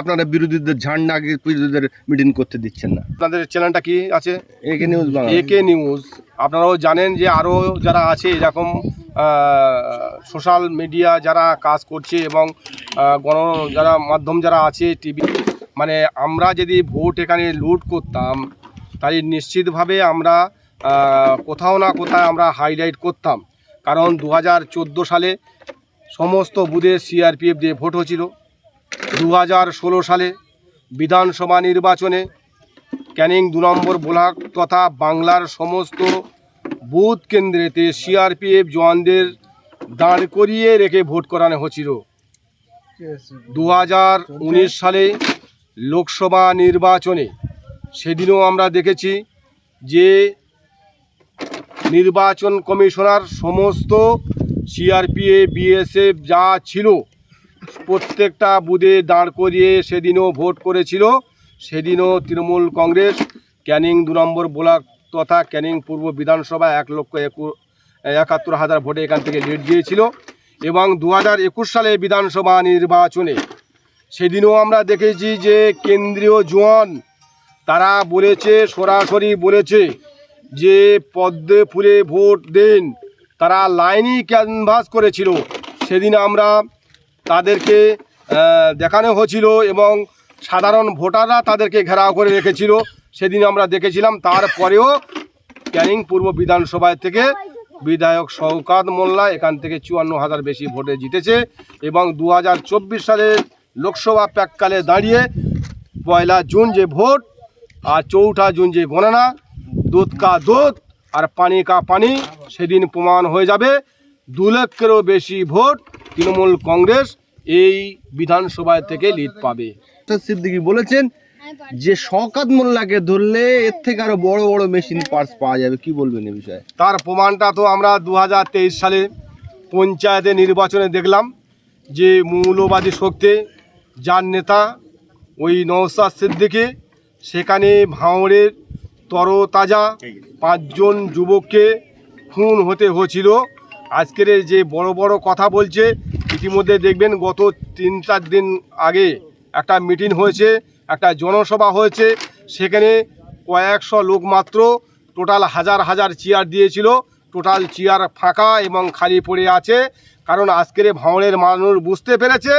আপনারা বিরোধীদের ঝান্ডা বিরোধীদের মিটিং করতে দিচ্ছেন না। আপনাদের চ্যানেলটা কি আছে? একে নিউজ একে নিউজ আপনারাও জানেন যে আরও যারা আছে এরকম সোশ্যাল মিডিয়া যারা কাজ করছে এবং গণ যারা মাধ্যম যারা আছে টিভি মানে আমরা যদি ভোট এখানে লুট করতাম তাই নিশ্চিতভাবে আমরা কোথাও না কোথায় আমরা হাইলাইট করতাম। কারণ দু হাজার চোদ্দ সালে সমস্ত বুথে সিআরপিএফ দিয়ে ভোট হয়েছিল। দু হাজার ষোলো সালে বিধানসভা নির্বাচনে ক্যানিং দু নম্বর ব্লক তথা বাংলার সমস্ত বুথ কেন্দ্রেতে সিআরপিএফ জওয়ানদের দাঁড় করিয়ে রেখে ভোট করানো হচ্ছিল দু হাজার উনিশ সালে লোকসভা নির্বাচনে সেদিনও আমরা দেখেছি যে নির্বাচন কমিশনার সমস্ত সিআরপিএফ বিএসএফ যা ছিল প্রত্যেকটা বুথে দাঁড় করিয়ে সেদিনও ভোট করেছিল। সেদিনও তৃণমূল কংগ্রেস, ক্যানিং দু নম্বর ব্লক তথা ক্যানিং পূর্ব বিধানসভা এক লক্ষ একু একাত্তর হাজার ভোটে এখান থেকে লিড দিয়েছিল এবং দু হাজার একুশ সালে বিধানসভা নির্বাচনে সেদিনও আমরা দেখেছি যে কেন্দ্রীয় জোয়ান, তারা বলেছে, সরাসরি বলেছে যে পদ্মে ফুলে ভোট দেন। তারা লাইনই ক্যানভাস করেছিল। সেদিন আমরা তাদেরকে দেখানো হয়েছিল এবং সাধারণ ভোটাররা তাদেরকে ঘেরাও করে রেখেছিল। সেদিন আমরা দেখেছিলাম, তারপরেও ক্যানিং পূর্ব বিধানসভায় থেকে বিধায়ক শওকাত মোল্লা এখান থেকে চুয়ান্ন হাজার বেশি ভোটে জিতেছে এবং দু হাজার চব্বিশ সালের লোকসভা প্যাককালে দাঁড়িয়ে পয়লা জুন যে ভোট আর চৌঠা জুন যে গণনা, দুধ কা দুধ আর পানি কা পানি, সেদিন প্রমাণ হয়ে যাবে। দু লক্ষেরও বেশি ভোট তৃণমূল কংগ্রেস এই বিধানসভায় থেকে লিড পাবে। সিদ্দিকি বলেছেন যে শওকাত মোল্লাকে ধরলে এর থেকে আরও বড় বড় মেশিন পার্টস পাওয়া যাবে। কি বলবেন এই বিষয়ে? তার প্রমাণটা তো আমরা দু হাজার তেইশ সালে পঞ্চায়েতে নির্বাচনে দেখলাম যে মৌলবাদী শক্তি যার নেতা ওই নওসাদ সিদ্দিকি সেখানে ভাঁড়ের তরতাজা পাঁচজন যুবককে খুন হতে হয়েছিল। আজকের যে বড় বড় কথা বলছে, ইতিমধ্যে দেখবেন গত তিন চার দিন আগে একটা মিটিং হয়েছে, একটা জনসভা হয়েছে, সেখানে কয়েকশো লোক মাত্র টোটাল হাজার হাজার চেয়ার দিয়েছিল টোটাল চেয়ার ফাঁকা এবং খালি পড়ে আছে, কারণ আজকের ভাঁড়ের মানুষ বুঝতে পেরেছে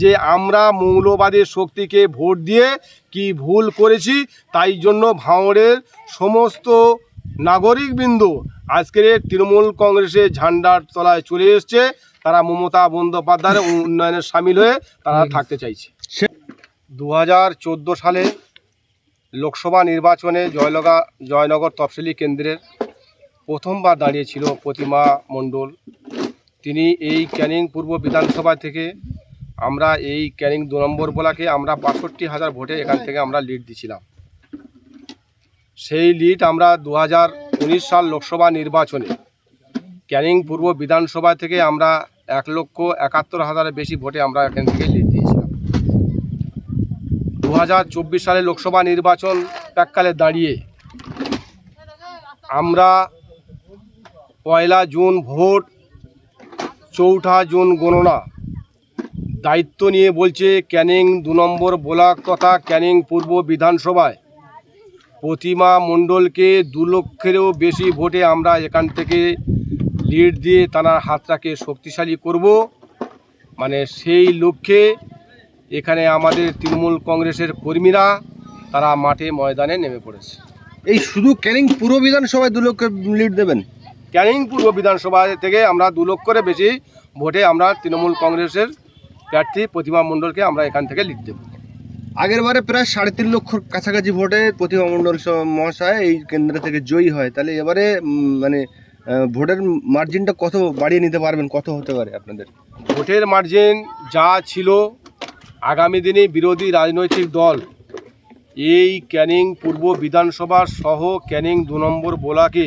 যে আমরা মৌলবাদী শক্তিকে ভোট দিয়ে কি ভুল করেছি, তাই জন্য ভাঁড়ের সমস্ত নাগরিকবৃন্দ আজকের তৃণমূল কংগ্রেসের ঝান্ডার তলায় চলে এসছে। তারা মমতা বন্দ্যোপাধ্যায়ের উন্নয়নে সামিল হয়ে তারা থাকতে চাইছে। দু হাজার চোদ্দ সালে লোকসভা নির্বাচনে জয়লগা জয়নগর তফসিলি কেন্দ্রের প্রথমবার দাঁড়িয়েছিল প্রতিমা মণ্ডল। তিনি এই ক্যানিং পূর্ব বিধানসভা থেকে আমরা এই ক্যানিং দু নম্বর বলাকে আমরা বাষট্টি হাজার ভোটে এখান থেকে আমরা লিড দিছিলাম। সেই লিড আমরা দু হাজার উনিশ সাল লোকসভা নির্বাচনে ক্যানিং পূর্ব বিধানসভা থেকে আমরা এক লক্ষ একাত্তর হাজারের বেশি ভোটে আমরা এখান থেকে লিড দিয়েছিলাম। দু হাজার চব্বিশ সালে লোকসভা নির্বাচন প্যাককালে দাঁড়িয়ে আমরা পয়লা জুন ভোট, চৌঠা জুন গণনা দায়িত্ব নিয়ে বলছে ক্যানিং দু নম্বর ব্লক তথা ক্যানিং পূর্ব বিধানসভায় প্রতিমা মণ্ডলকে দু লক্ষেরও বেশি ভোটে আমরা এখান থেকে লিড দিয়ে তার হাতটাকে শক্তিশালী করব। মানে সেই লক্ষ্যে এখানে আমাদের তৃণমূল কংগ্রেসের কর্মীরা তারা মাঠে ময়দানে নেমে পড়েছে। এই শুধু ক্যানিং পুরো বিধানসভায় দু লক্ষ লিড দেবেন? ক্যানিং পূর্ব বিধানসভা থেকে আমরা দু লক্ষের বেশি ভোটে আমরা তৃণমূল কংগ্রেসের প্রার্থী প্রতিমা মণ্ডলকে আমরা এখান থেকে লিড দেব। আগের বারে প্রায় সাড়ে তিন লক্ষর কাছাকাছি ভোটে প্রতিমা মণ্ডল মহাশয় এই কেন্দ্র থেকে জয়ী হয়। তাহলে এবারে মানে ভোটের মার্জিনটা কত বাড়িয়ে নিতে পারবেন? কত হতে পারে আপনাদের? ভোটের মার্জিন যা ছিল আগামী দিনে বিরোধী রাজনৈতিক দল, এই ক্যানিং পূর্ব বিধানসভা সহ ক্যানিং দু নম্বর বোলাকে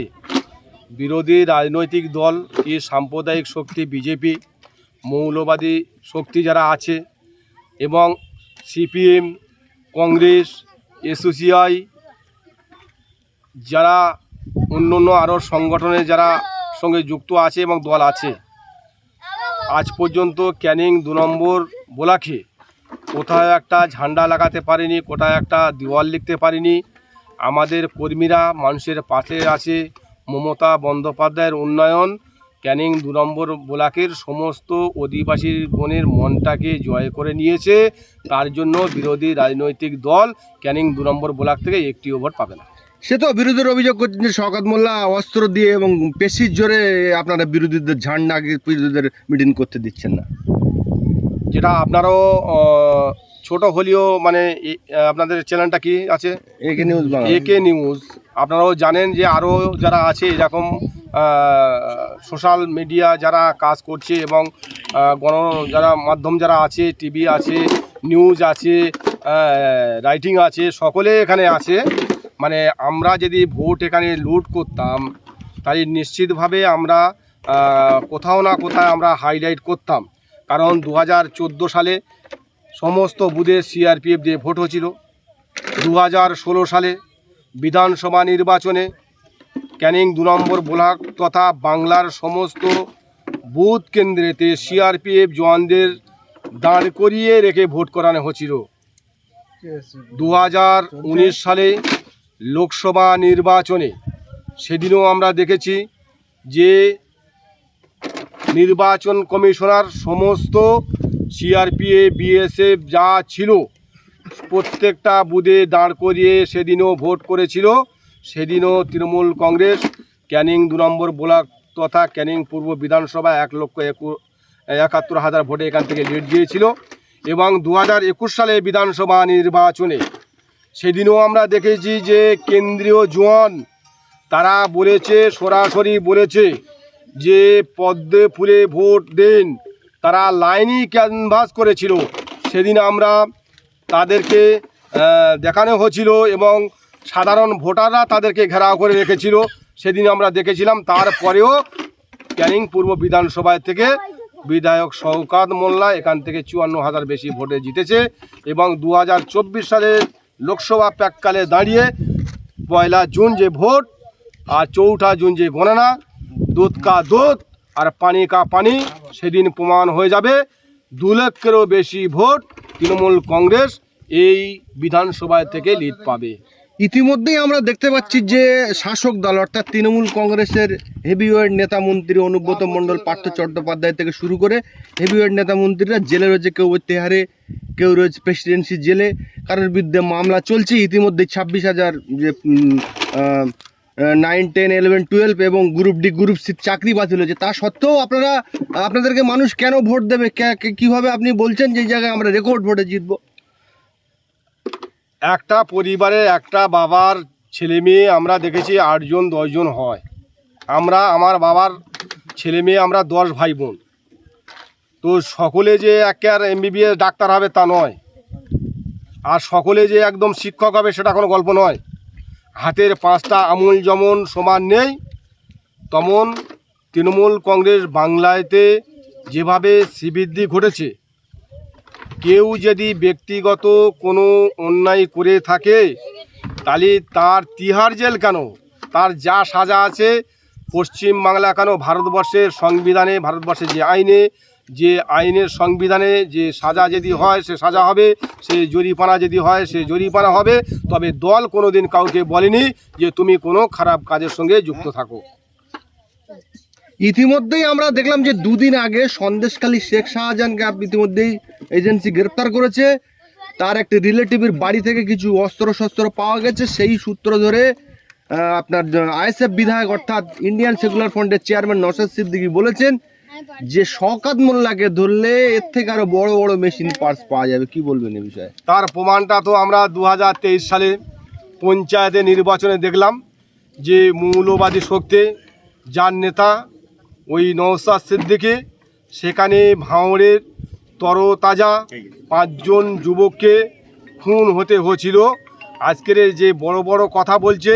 বিরোধী রাজনৈতিক দল এই সাম্প্রদায়িক শক্তি, বিজেপি, মৌলবাদী শক্তি যারা আছে এবং সিপিএম, কংগ্রেস এসোসিআই যারা অন্য অন্য আরও সংগঠনে যারা সঙ্গে যুক্ত আছে এবং দল আছে, আজ পর্যন্ত ক্যানিং দু নম্বর বোলাকে কোথায় একটা ঝান্ডা লাগাতে পারিনি, কোথায় একটা দেওয়াল লিখতে পারিনি। আমাদের কর্মীরা মানুষের পাশে আছে। মমতা বন্দ্যোপাধ্যায়ের উন্নয়ন ক্যানিং দু নম্বর ব্লকের সমস্ত অধিবাসী গণের মনটাকে জয় করে নিয়েছে। তার জন্য বিরোধী রাজনৈতিক দল ক্যানিং দু নম্বর ব্লক থেকে একটিও ভোট পাবে না। সে তো বিরোধীর অভিযোগ করছেন যে শওকত মোল্লা অস্ত্র দিয়ে এবং পেশির জোরে আপনারা বিরোধীদের ঝান্ডা বিরোধীদের মিটিং করতে দিচ্ছেন না। যেটা আপনারও ছোট হলেও মানে এ- আপনাদের চ্যানেলটা কি আছে? একে নিউজ বাংলা। একে নিউজ আপনারাও জানেন যে আরও যারা আছে এরকম সোশ্যাল মিডিয়া যারা কাজ করছে এবং গণ যারা মাধ্যম যারা আছে, টিভি আছে, নিউজ আছে রাইটিং আছে, সকলে এখানে আছে। মানে আমরা যদি ভোট এখানে লুট করতাম তাহলে নিশ্চিতভাবে আমরা কোথাও না কোথাও আমরা হাইলাইট করতাম। কারণ দু হাজার চোদ্দ সালে সমস্ত বুথে সিআরপিএফ দিয়ে ভোট হয়েছিল দু হাজার ষোলো সালে বিধানসভা নির্বাচনে ক্যানিং দু নম্বর ব্লক তথা বাংলার সমস্ত বুথ কেন্দ্রেতে সিআরপিএফ জওয়ানদের দাঁড় করিয়ে রেখে ভোট করানো হয়েছিল। দু সালে লোকসভা নির্বাচনে সেদিনও আমরা দেখেছি যে নির্বাচন কমিশনার সমস্ত সিআরপিএফ বিএসএফ যা ছিল প্রত্যেকটা বুথে দাঁড় করিয়ে সেদিনও ভোট করেছিল। সেদিনও তৃণমূল কংগ্রেস, ক্যানিং দু নম্বর ব্লক তথা ক্যানিং পূর্ব বিধানসভা এক লক্ষ একু, একাত্তর হাজার ভোটে এখান থেকে লিড দিয়েছিল এবং দু হাজার একুশ সালে বিধানসভা নির্বাচনে সেদিনও আমরা দেখেছি যে কেন্দ্রীয় জোয়ান, তারা বলেছে, সরাসরি বলেছে যে পদ্মে ফুলে ভোট দেন, তারা লাইনই ক্যানভাস করেছিল। সেদিন আমরা তাদেরকে দেখানো হয়েছিল এবং সাধারণ ভোটাররা তাদেরকে ঘেরাও করে রেখেছিল। সেদিন আমরা দেখেছিলাম, তারপরেও ক্যানিং পূর্ব বিধানসভায় থেকে বিধায়ক শওকাত মোল্লা এখান থেকে চুয়ান্ন হাজার বেশি ভোটে জিতেছে এবং দু হাজার চব্বিশ সালের লোকসভা প্যাককালে দাঁড়িয়ে পয়লা জুন যে ভোট আর চৌঠা জুন যে গণনা, দুধ কা দুধ আর পানি কা পানি, সেদিন প্রমাণ হয়ে যাবে। দু লক্ষেরও বেশি ভোট তৃণমূল কংগ্রেস এই বিধানসভায় থেকে লিড পাবে। ইতিমধ্যেই আমরা দেখতে পাচ্ছি যে শাসক দল, অর্থাৎ তৃণমূল কংগ্রেসের হেভিওয়েট নেতা মন্ত্রী অনুব্রত মণ্ডল, পার্থ চট্টোপাধ্যায় থেকে শুরু করে হেভিওয়েট নেতা মন্ত্রীরা জেলে রয়েছে, কেউ তেহারে, কেউ রয়েছে প্রেসিডেন্সি জেলে, কারোর বিরুদ্ধে মামলা চলছে। ইতিমধ্যে ছাব্বিশ হাজার, যে নাইন টেন ইলেভেন টুয়েলভ এবং গ্রুপ ডি গ্রুপ সি চাকরি বাতিল হয়েছে। তা সত্ত্বেও আপনারা, আপনাদেরকে মানুষ কেন ভোট দেবে? কীভাবে আপনি বলছেন যে জায়গায় আমরা রেকর্ড ভোটে জিতবো? একটা পরিবারে একটা বাবার ছেলে মেয়ে আমরা দেখেছি আটজন, দশজন হয়। আমরা, আমার বাবার ছেলে মেয়ে আমরা দশ ভাই বোন তো সকলে যে একে আর এমবিবিএস ডাক্তার হবে তা নয়। আর সকলে যে একদম শিক্ষক হবে সেটা কোনো গল্প নয়। হাতের পাঁচটা আমূল যেমন সমান নেই, তেমন তৃণমূল কংগ্রেস বাংলাতে যেভাবে শ্রীবৃদ্ধি ঘটেছে কেউ যদি ব্যক্তিগত কোনো অন্যায় করে থাকে, তাহলে তার তিহার জেল কেন? তার যা সাজা আছে, পশ্চিম বাংলা কেন? ভারতবর্ষের সংবিধানে, ভারতবর্ষের যে আইনে, যে আইনের সংবিধানে যে সাজা যদি হয়, সে সাজা হবে, সে জরিপানা যদি হয়, সে জরিপানা হবে। তবে দল কোনো দিন কাউকে বলেনি যে তুমি কোনো খারাপ কাজের সঙ্গে যুক্ত থাকো। ইতিমধ্যেই আমরা দেখলাম যে দুদিন আগে সন্দেশখালী শেখ শাহজাহানকে ইতিমধ্যেই এজেন্সি গ্রেপ্তার করেছে। তার একটি রিলেটিভের বাড়ি থেকে কিছু অস্ত্র শস্ত্র পাওয়া গেছে। সেই সূত্র ধরে আপনার আইএসএফ বিধায়ক অর্থাৎ ইন্ডিয়ান সেকুলার ফ্রন্টের চেয়ারম্যান নসাদ সিদ্দিকি বলেছেন যে শওকাত মোল্লাকে ধরলে এর থেকে আরও বড় বড় মেশিন পার্স পাওয়া যাবে। কি বলবেন এই বিষয়ে? তার প্রমাণটা তো আমরা দু হাজার তেইশ সালে পঞ্চায়েতে নির্বাচনে দেখলাম যে মৌলবাদী শক্তি, যার নেতা ওই নৌসাদ সিদ্দিকি সেখানে ভাঁড়ের তরতাজা পাঁচজন যুবককে খুন হতে হয়েছিল। আজকের যে বড় বড় কথা বলছে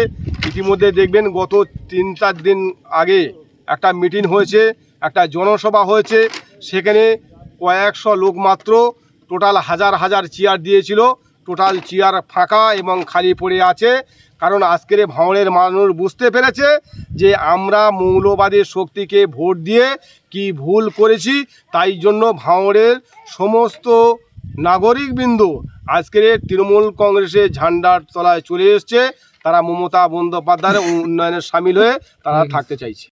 ইতিমধ্যে দেখবেন গত তিন চার দিন আগে একটা মিটিং হয়েছে একটা জনসভা হয়েছে সেখানে কয়েকশো লোক মাত্র টোটাল হাজার হাজার চেয়ার দিয়েছিল। টোটাল চেয়ার ফাঁকা এবং খালি পড়ে আছে। কারণ আজকের ভাঁড়ের মানুষ বুঝতে পেরেছে যে আমরা মৌলবাদের শক্তিকে ভোট দিয়ে কি ভুল করেছি তাই জন্য ভাঁড়ের সমস্ত নাগরিকবৃন্দ আজকের তৃণমূল কংগ্রেসের ঝান্ডার তলায় চলে এসছে। তারা মমতা বন্দ্যোপাধ্যায়ের উন্নয়নে সামিল হয়ে তারা থাকতে চাইছে।